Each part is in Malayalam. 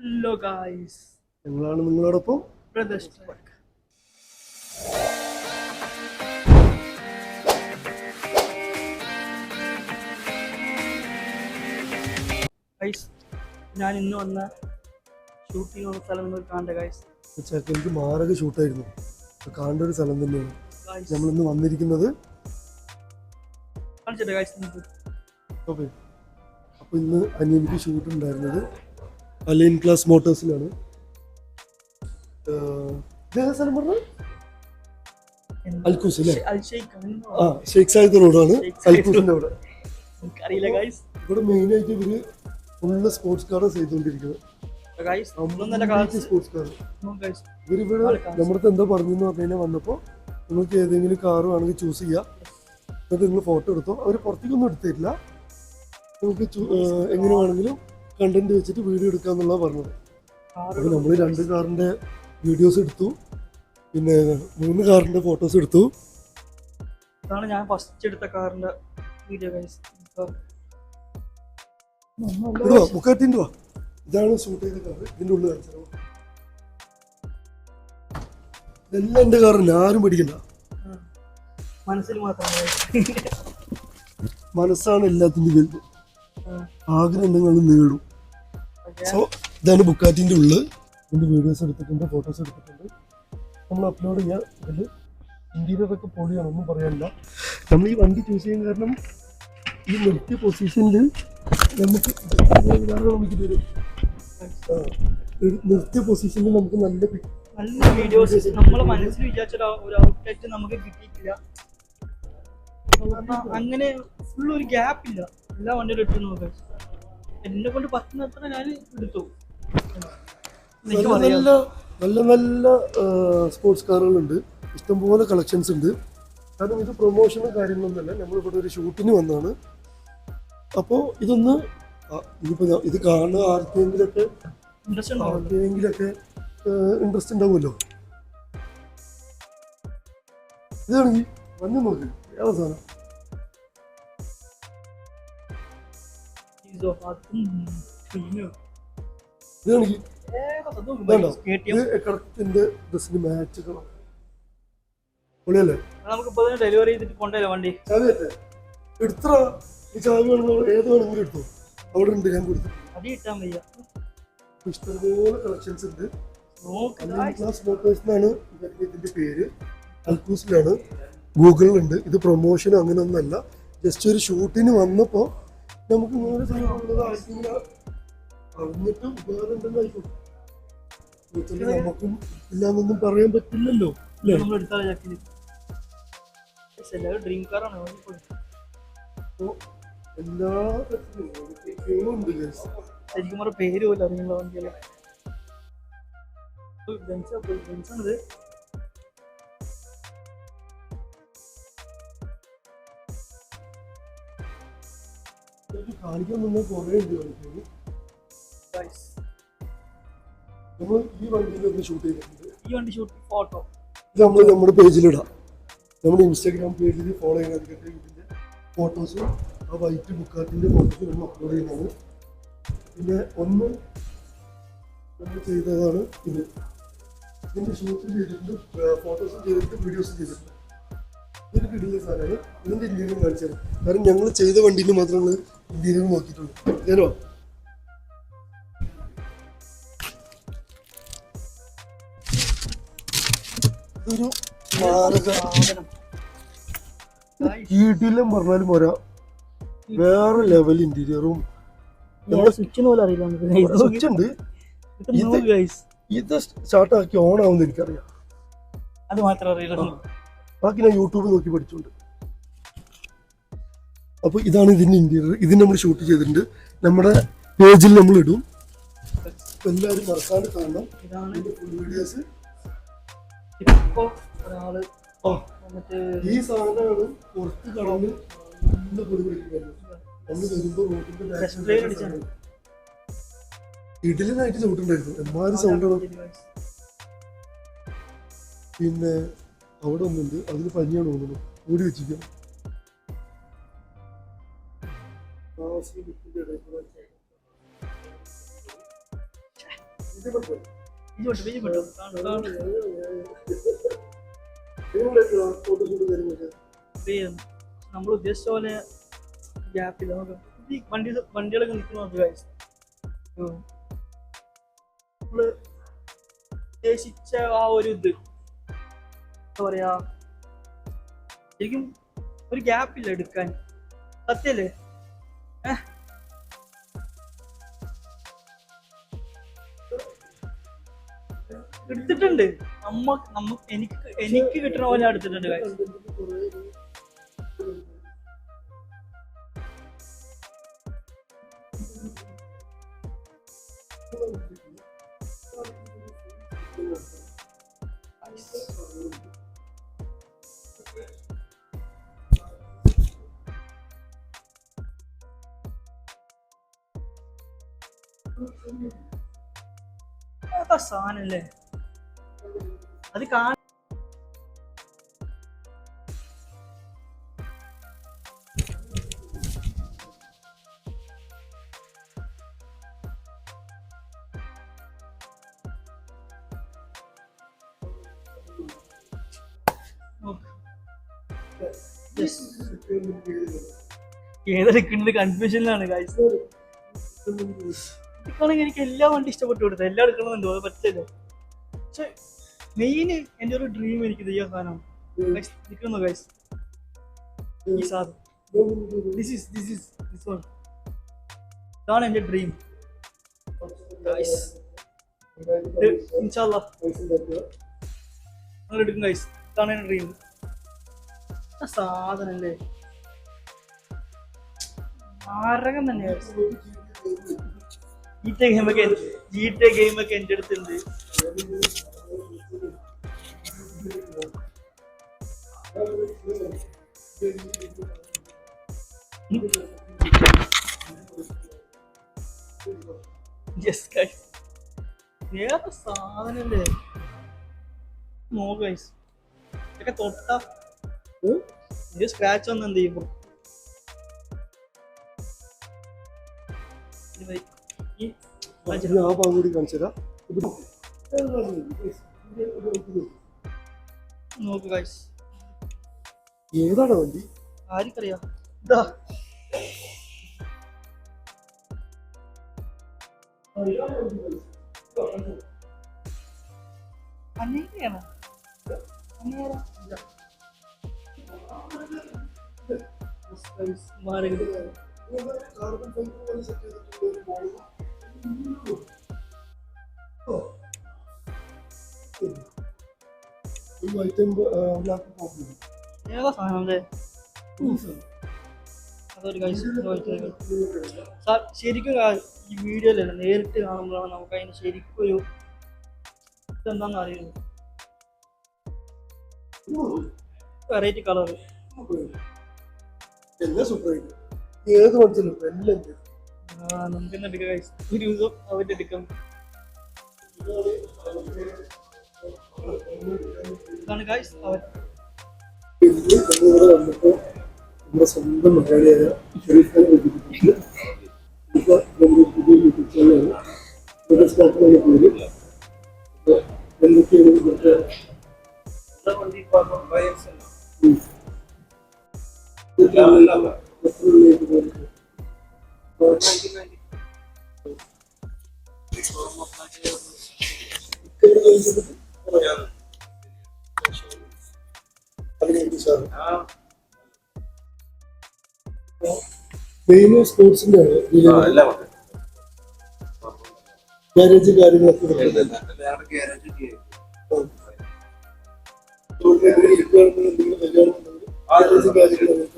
ഹലോ ഗായ്സ് ഞങ്ങളാണ് നിങ്ങളോടൊപ്പം ബ്രദേഴ്സ് ട്രക്ക് ഗൈസ് ഞാൻ ഇന്ന് വന്ന ഷൂട്ടിംഗ് ഉള്ള സ്ഥലം നിങ്ങൾ കാണണ്ട ഗൈസ് ചേട്ടൻ എനിക്ക് മാരക ഷൂട്ടായിരുന്നു കാണേണ്ട ഒരു സ്ഥലം തന്നെയാണ്. നമ്മളിന്ന് വന്നിരിക്കുന്നത് കാണിച്ചിട്ട് ഗൈസ് ഓക്കെ. അപ്പോൾ ഇന്ന് അനിയനിക്ക് ഷൂട്ട് ഉണ്ടായിരുന്നത് അലൈൻ ക്ലാസ് മോട്ടോഴ്സിലാണ്. സ്ഥലം പറഞ്ഞത്? അൽക്കൂസ് അല്ലേ? ആ ഷെയ്ഖ് സാഹിദ് റോഡാണ്. അൽക്കൂസിന്റെ അവിടെ. ഇവിടെ മെയിനായിട്ട് ഇവർ ഫുള്ള് സ്പോർട്സ് കാറാണ് ചെയ്തുകൊണ്ടിരിക്കുന്നത് സ്പോർട്സ് കാർ ഗൈസ് ഇവരിവിടെ നമ്മുടെ എന്താ പറഞ്ഞെന്ന് പറഞ്ഞു കഴിഞ്ഞാൽ വന്നപ്പോ നിങ്ങൾക്ക് ഏതെങ്കിലും കാർ വേണമെങ്കിൽ ചൂസ് ചെയ്യാം. എന്നിട്ട് നിങ്ങൾ ഫോട്ടോ എടുത്തോ. അവർ പുറത്തേക്കൊന്നും എടുത്തിട്ടില്ല. നിങ്ങൾക്ക് എങ്ങനെ വേണമെങ്കിലും കണ്ടന്റ് വെച്ചിട്ട് വീഡിയോ എടുക്കാന്നുള്ള പറഞ്ഞത്. അപ്പോൾ നമ്മൾ രണ്ട് കാറിന്റെ വീഡിയോസ് എടുത്തു. പിന്നെ മൂന്ന് കാറിന്റെ ഫോട്ടോസ് എടുത്തു. ഇതാണ് ഞാൻ ഫസ്റ്റ് എടുത്ത കാറിന്റെ വീഡിയോ ബുക്കാറ്റിന്റെ വാ. ഇതാണ് ഷൂട്ട് ചെയ്ത കാർ ഇതിന്റെ ഉള്ളിൽ കാണിച്ചത് ഇതെല്ലാം എന്റെ കാറിന് ആരും പഠിക്കണ്ട മനസ്സിൽ മാത്രം മനസ്സാണ് എല്ലാത്തിന്റെ വലുത് ആഗ്രഹം നിങ്ങൾ നേടും. സോ ഇതാണ് ബുക്കാറ്റിന്റെ ഉള്ളിൽ ഇതിന്റെ വീഡിയോസ് എടുത്തിട്ടുണ്ട് ഫോട്ടോസ് എടുത്തിട്ടുണ്ട്. നമ്മൾ അപ്ലോഡ് ചെയ്യാം ഇതിൽ ഇന്റീരിയർ ഒക്കെ പൊളിയാണ് ഒന്നും പറയാനില്ല. നമ്മൾ ഈ വണ്ടി ചൂസ് ചെയ്യാൻ കാരണം ഈ നിർത്തിയ പൊസിഷനിൽ നമുക്ക് നമുക്ക് തരും നിർത്തിയ പൊസിഷനിൽ നമുക്ക് നല്ല നല്ല വീഡിയോസ് നമ്മളെ മനസ്സിൽ വിചാരിച്ച ഒരു- ഔട്ട്ലെറ്റ് നമുക്ക് കിട്ടിയിട്ടില്ല. അങ്ങനെ ഫുള്ള് ഒരു ഗ്യാപ്പ് ഇല്ല. എല്ലാ വണ്ടിയിലും ഇട്ടു നോക്കാം. എന്നെ കൊണ്ട് പറ്റുന്ന അത്ര ഞാൻ എടുത്തു. എനിക്ക് നല്ല പറയാം നല്ല നല്ല സ്പോർട്സ് കാറുകളുണ്ട്. ഇഷ്ടംപോലെ കളക്ഷൻസ് ഉണ്ട്. കാരണം ഇത് പ്രൊമോഷനും കാര്യങ്ങളൊന്നുമല്ല നമ്മളിവിടെ ഒരു ഷൂട്ടിന് വന്നതാണ്. അപ്പോൾ ഇതൊന്ന് ഇനിയിപ്പോൾ ഇത് കാണുന്ന ആർക്കെങ്കിലൊക്കെ ആർക്കെങ്കിലൊക്കെ ഇൻട്രസ്റ്റ് ഉണ്ടാവുമല്ലോ. ഇതാണെങ്കിൽ വന്നു നോക്ക്. ഏതാ സാധനം? ഡ്രസ്സിന് മാച്ച് പൊളിയല്ലേ? നമുക്ക് ഇപ്പൊ ഡെലിവറി ചെയ്തിട്ട് കൊണ്ടുവരാം വണ്ടി. ചാവി അല്ലേ എടുത്ര ഈ ചാവി വേണമെങ്കിൽ ഏത് വേണമെങ്കിലും എടുത്തു? അവിടെ ഉണ്ട് ഞാൻ കൊടുത്തു. അടി വയ്യ. ഇഷ്ടംപോലെ കളക്ഷൻസ് ഉണ്ട്. ഇതിന്റെ പേര്. അൽക്കൂസിലാണ് ഗൂഗിളിലുണ്ട് ഇത് പ്രൊമോഷനോ അങ്ങനെ ഒന്നല്ല ജസ്റ്റ് ഒരു ഷൂട്ടിന് വന്നപ്പോ നമുക്ക് ഇങ്ങനെ സാധനമുള്ളത് ആവശ്യമില്ല. അറിഞ്ഞിട്ട് വേറെ ഫ്യൂച്ചറിൽ നമുക്കും ഇല്ലാന്നൊന്നും പറയാൻ പറ്റില്ലല്ലോ അല്ലേ? എല്ലാവരും ഡ്രീം കാറാണ് എല്ലാ. ശരിക്കും പേര് പോലും അറിയുന്ന വണ്ടിയല്ല ബെൻസാണിത് കാണിക്കാൻ കുറേ ഉണ്ട് കാണിക്കാൻ നമ്മൾ ഈ വണ്ടിയിൽ ഒന്ന് ഷൂട്ട് ചെയ്തിട്ടുണ്ട്. ഈ വണ്ടി ഷൂട്ട് ഫോട്ടോ ഇത് നമ്മൾ നമ്മുടെ പേജിലിടാം നമ്മുടെ ഇൻസ്റ്റാഗ്രാം പേജിൽ ഫോളോ ചെയ്യാതിരിക്കട്ടെ ഇതിന്റെ ഫോട്ടോസും ആ വൈറ്റ് ബുക്കാറ്റിന്റെ ഫോട്ടോസും നമ്മൾ അപ്ലോഡ് ചെയ്യുന്നതാണ് പിന്നെ ഒന്ന് നമ്മൾ ചെയ്തതാണ് ഇത്. ഇതിന്റെ ഷൂട്ട് ചെയ്തിട്ടുണ്ട് ഫോട്ടോസും ചെയ്തിട്ട് വീഡിയോസും ചെയ്തിട്ടുണ്ട്. ഇതൊരു കിടിയ സാധനമാണ് ഇതിന്റെ ഇന്ത്യയിലും കാണിച്ചത് കാരണം ഞങ്ങൾ ചെയ്ത വണ്ടിയിൽ മാത്രമാണ് ഇന്റീരിയർ നോക്കിയിട്ടുണ്ട്. ഞാനോ? ഇതൊരു വീട്ടിലും പറഞ്ഞാലും പോരാ. വേറെ ലെവൽ ഇന്റീരിയറും സ്വിച്ച് ഉണ്ട്. ഇത് സ്റ്റാർട്ടാക്കി ഓൺ ആവുന്ന എനിക്കറിയാം. അത് മാത്രം അറിയില്ല ബാക്കി ഞാൻ യൂട്യൂബ് നോക്കി പഠിച്ചുണ്ട്. അപ്പൊ ഇതാണ് ഇതിന്റെ ഇന്റീരിയർ ഇത് നമ്മൾ ഷൂട്ട് ചെയ്തിട്ടുണ്ട്. നമ്മുടെ പേജിൽ നമ്മൾ ഇടും. എല്ലാവരും മറക്കാണ്ട് കാണണം. വീഡിയോസ് ഈ സാധനമാണ് പുറത്ത് കടന്ന് നല്ല പൊടി പിടിക്കുന്നത് നമ്മൾ വരുമ്പോ റോട്ടിന്റെ. ഇടലിനായിട്ട് ചവിട്ടുണ്ടായിരുന്നു എമ്മാതിരി സൗണ്ടാണ് പിന്നെ അവിടെ ഒന്നുണ്ട് അതിന് പനിയാണ് തോന്നുന്നു. ഓടി വെച്ചിരിക്കാം നമ്മൾ ഉദ്ദേശിച്ച പോലെ ഗ്യാപ്പില്ല നമുക്ക് വണ്ടി വണ്ടികളൊക്കെ നിൽക്കുന്നു ഗൈസ് നമ്മൾ ഉദ്ദേശിച്ച ആ ഒരു ഇത് എന്താ പറയാ ശരിക്കും ഒരു ഗ്യാപ്പില്ല എടുക്കാൻ സത്യല്ലേ എടുത്തിട്ടുണ്ട് നമ്മ നമ്മ എനിക്ക് എനിക്ക് കിട്ടുന്ന പോലെ എടുത്തിട്ടുണ്ട് സാധനല്ലേ? അത് കാ ഏതെടുക്കുന്നത് കൺഫ്യൂഷനിലാണ് കാഴ്ച എനിക്ക് എല്ലാ വണ്ടി ഇഷ്ടപ്പെട്ടു കൊടുത്തത് എല്ലാം എടുക്കണമെന്നുണ്ടോ അത് പറ്റില്ല പക്ഷെ മെയിൻ എന്റെ ഒരു ഡ്രീം എനിക്ക് ഈ സാധനം നിൽക്കുന്നു ഗൈസ് ഈ സാധനം. This is this is this one ഇതാണ് എന്റെ ഡ്രീം ഗൈസ് ഇൻഷാല്ല നിങ്ങൾ എടുക്കും ഗൈസ് ഇതാണ് എന്റെ ഡ്രീം സാധനല്ലേ മാരകം തന്നെ ജീറ്റ ഗെയിമൊക്കെ ജീറ്റ ഗെയിമൊക്കെ എന്റെ അടുത്തുണ്ട്. വേറെ സാധനല്ലേ? നോ ഗൈസ് ഇതൊക്കെ തൊട്ട. ഇത് സ്ക്രാച്ച് വന്ന് എന്ത് ചെയ്യുമ്പോ? നോക്ക് ഗൈസ് ഏതാണ് വണ്ടി? ആർക്കറിയാം. ഇതാ ഒരു ഈ വൈറ്റ് ബ്ലാക്ക് കോപ്പി ഏതാ സാധനം അതൊരു സാർ ശരിക്കും ഈ വീഡിയോയിലല്ല നേരിട്ട് കാണുമ്പോഴാണ് നമുക്ക് അതിന് ശരിക്കും ഒരു ഇതെന്താണെന്ന് അറിയുന്നത്? വെറൈറ്റി കളർ എല്ലാം സൂപ്പർ ഏത് മനസ്സിലും എല്ലാം ഉണ്ട്. നമുക്ക് തന്നെ എടുക്കാം ഗൈസ് ഒരു ദിവസം അവന്റെ എടുക്കാം. ഇതാണ് ഗൈസ് അവൻ പിന്നെ നമ്മളിവിടെ വന്നപ്പോ നമ്മുടെ സ്വന്തം മലയാളിയായ ഷെരീഫ് ഖാനെ പരിചയപ്പെട്ടിട്ടുണ്ട്. ഇപ്പൊ നമ്മുടെ പുതിയ യൂട്യൂബ് ചാനലാണ് ഇവിടെ സ്റ്റാർട്ട് ചെയ്യുന്ന പേര് അപ്പൊ എന്തൊക്കെയാണ് ഇവിടുത്തെ ഉം. ഇരിക്കുകയാണെങ്കിൽ എന്തെങ്കിലും കല്യാണം ഉണ്ടെങ്കിൽ ഗാരേജ് കാര്യങ്ങളൊക്കെ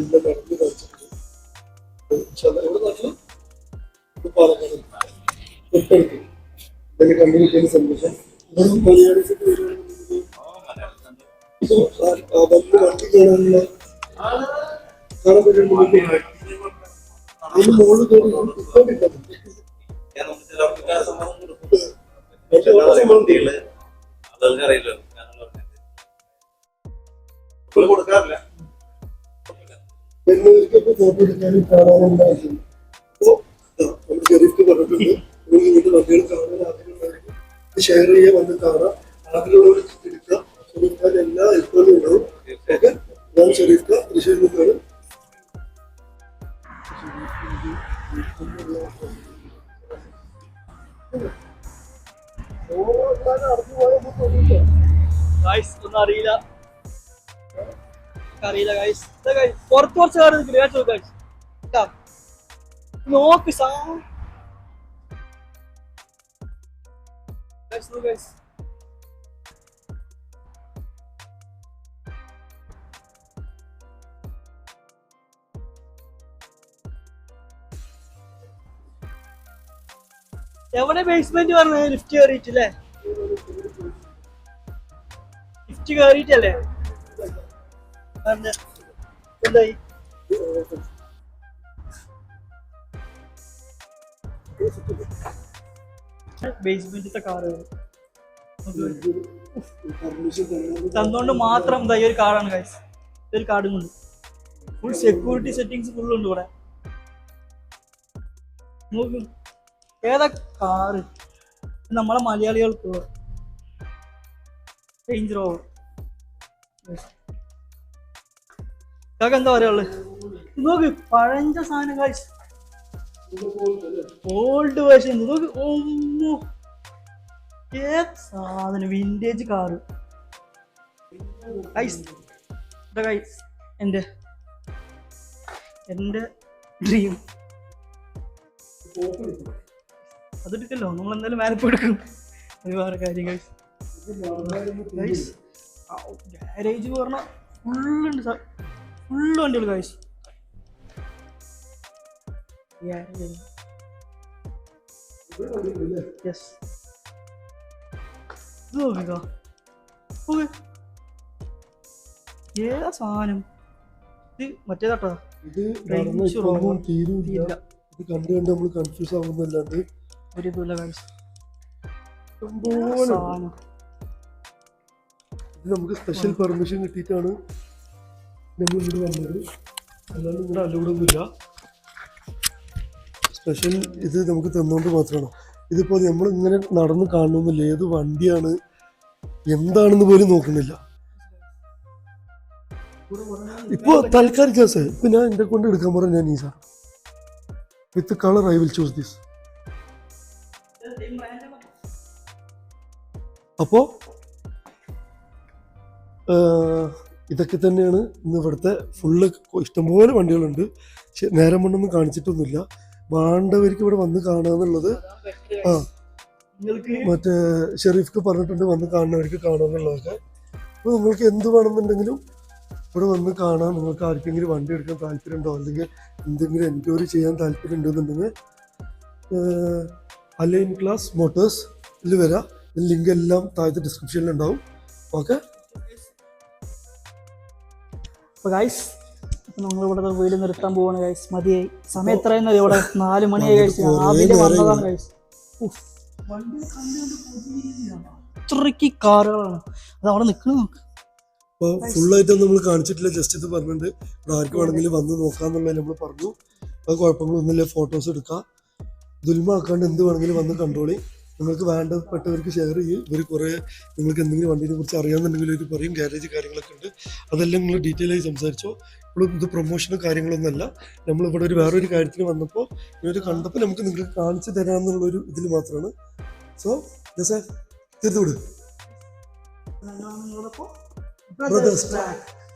എല്ലാം നടന്നു കാണിച്ചിട്ടുണ്ട് ഇതൊക്കെ കണ്ടുകിട്ടിയതിന് സന്തോഷം ആ വന്ന് വണ്ടി കയറി നമ്മൾ ഷെരീഫ് പറഞ്ഞിട്ടുണ്ട് നിങ്ങൾ വണ്ടികൾ കാണാൻ ആഗ്രഹമുള്ളവർക്ക് ഷെയർ ചെയ്യാൻ വന്ന് കാണാം ആഗ്രഹമുള്ളവർ എടുക്കുക ഷെരീഫ് ഖാൻ എല്ലാ ഇപ്പോഴും ഉണ്ടാവും. ഓക്കെ? ഞാൻ ഷെരീഫ് തൃശ്ശൂരിൽ നിന്നാണ് അറിയില്ല. അറിയില്ല ഗൈസ് പുറത്ത് കുറച്ച് കാര്യം നിൽക്കില്ല? കേട്ടോ ഗൈസ് നോക്ക് സാ ഗൈസ് do ഗൈസ് എവിടെ ബേസ്മെന്റ് പറഞ്ഞ? ലിഫ്റ്റ് കയറിയിട്ടില്ലേ ലിഫ്റ്റ് കയറിയിട്ടല്ലേ? എന്തായി? ബേസ്മെന്റിലത്തെ കാറ് തന്നുകൊണ്ട് മാത്രം എന്താ ഈ ഒരു കാർഡാണ് ഗൈസ് ഒരു കാർഡും കൊണ്ട്. ഫുൾ സെക്യൂരിറ്റി സെറ്റിങ്സ് ഫുൾ ഉണ്ട് ഇവിടെ. നോക്ക്. ഏതാ കാറ് നമ്മളെ മലയാളികൾക്കുള്ള റേഞ്ച് റോവർ കാക്ക എന്താ പറയുള്ളു നോക്ക് പഴഞ്ച സാധനം കാഴ്ച ഓൾഡ് വേർഷൻ നോക്ക് ഒന്നു സാധനം? വിന്റേജ് കാറ് ഗൈസ് ഗൈസ് എന്റെ എന്റെ ഡ്രീം അതെടുക്കല്ലോ നമ്മൾ എന്തായാലും മാനപ്പ് എടുക്കും. ഒരുപാട് കാര്യങ്ങൾ ഗാരേജ് പറഞ്ഞാൽ ഫുള്ളുണ്ട് സാർ ഫുള്ള് വണ്ടികൾ ഗൈസ് യെസ് ഇത് നോക്കിക്കോ നോക്ക് ഏതാ സാധനം? ഇത് മറ്റേതാട്ടോ ഇത് നടന്ന Rover. തീരൂല്ല. ഇല്ല ഇത് കണ്ടു കണ്ട് നമ്മൾ കൺഫ്യൂസ് ആവുന്നല്ലാണ്ട് ഒരു ഇതുമില്ല ഇഷ്ടംപോലെ ഉണ്ട്. സാധനം? ഇത് നമുക്ക് സ്പെഷ്യൽ പെർമിഷൻ കിട്ടിയിട്ടാണ് നമ്മൾ ഇവിടെ വന്നത്. അല്ലാണ്ട് ഇവിടെ അലൗഡൊന്നുമില്ല സ്പെഷ്യൽ ഇത് നമുക്ക് തന്നുകൊണ്ട് മാത്രമാണ്. ഇതിപ്പോ നമ്മൾ ഇങ്ങനെ നടന്ന് കാണണമെന്നില്ല. ഏത് വണ്ടിയാണ് എന്താണെന്ന് പോലും നോക്കുന്നില്ല. ഇപ്പൊ തൽക്കാലം കേസ് ഇപ്പൊ ഞാൻ എന്റെ കൊണ്ട് എടുക്കാൻ പറഞ്ഞ ഞാൻ ഈ sir with colour I will choose this അപ്പോ ഇതൊക്കെ തന്നെയാണ് ഇന്ന് ഇവിടുത്തെ ഫുള്ള് ഇഷ്ടംപോലെ വണ്ടികളുണ്ട്. നേരം കൊണ്ടൊന്നും കാണിച്ചിട്ടൊന്നുമില്ല. വേണ്ടവർക്ക് ഇവിടെ വന്ന് കാണുക എന്നുള്ളത് ആ മറ്റേ ഷെറീഫ്ക്ക് പറഞ്ഞിട്ടുണ്ട് വന്ന് കാണുന്നവർക്ക് കാണുക എന്നുള്ളതൊക്കെ. അപ്പോൾ നിങ്ങൾക്ക് എന്ത് വേണമെന്നുണ്ടെങ്കിലും ഇവിടെ വന്ന് കാണാം. നിങ്ങൾക്ക് ആർക്കെങ്കിലും വണ്ടി എടുക്കാൻ താല്പര്യമുണ്ടോ? അല്ലെങ്കിൽ എന്തെങ്കിലും എൻക്വയറി ചെയ്യാൻ താല്പര്യമുണ്ടെന്നുണ്ടെങ്കിൽ അലൈൻ ക്ലാസ് മോട്ടോഴ്സ് ഇതിൽ വരാം. ലിങ്ക് എല്ലാം താഴത്തെ ഡിസ്ക്രിപ്ഷനിൽ ഉണ്ടാവും. ഓക്കെ? ഗൈസ് ഇവിടെ വീട് നിർത്താൻ പോവാണ് ഗൈസ് മതിയായി. സമയം എത്രയെന്നറിയോ ഇവിടെ നാല് മണിയായി കഴിച്ചു രാവിലെ വന്നതാണ് ഗൈസ് അത്രയ്ക്ക് കാറുകളാണ്. അത് അവിടെ നിൽക്കണ നോക്ക്. അപ്പോൾ ഫുള്ളായിട്ട് നമ്മൾ കാണിച്ചിട്ടില്ല. ജസ്റ്റ് ഇത് പറഞ്ഞിട്ടുണ്ട്. ഇവിടെ ആർക്ക് വേണമെങ്കിലും വന്ന് നോക്കാന്നുള്ളത് നമ്മൾ പറഞ്ഞു. അത് കുഴപ്പങ്ങളൊന്നുമില്ല. ഫോട്ടോസ് എടുക്കാം. ദുൽമാക്കാണ്ട് എന്ത് വേണമെങ്കിലും വന്ന് കണ്ടോളി നിങ്ങൾക്ക് വേണ്ടപ്പെട്ടവർക്ക് ഷെയർ ചെയ്യും. ഇവർ കുറേ നിങ്ങൾക്ക് എന്തെങ്കിലും വണ്ടീനെ കുറിച്ച് അറിയാമെന്നുണ്ടെങ്കിൽ ഇവർ പറയും ഗാരേജ് കാര്യങ്ങളൊക്കെ ഉണ്ട്. അതെല്ലാം നിങ്ങൾ ഡീറ്റെയിൽ ആയി സംസാരിച്ചോ. ഇവിടെ ഇത് പ്രൊമോഷനോ കാര്യങ്ങളൊന്നുമല്ല നമ്മളിവിടെ ഒരു വേറൊരു കാര്യത്തിന് വന്നപ്പോൾ ഇവർ കണ്ടപ്പോൾ നമുക്ക് നിങ്ങൾക്ക് കാണിച്ചു തരാമെന്നുള്ളൊരു ഇതിൽ മാത്രമാണ്. സോ ജസേ തീർത്തുവിടും ബ്രദേഴ്സ് Track.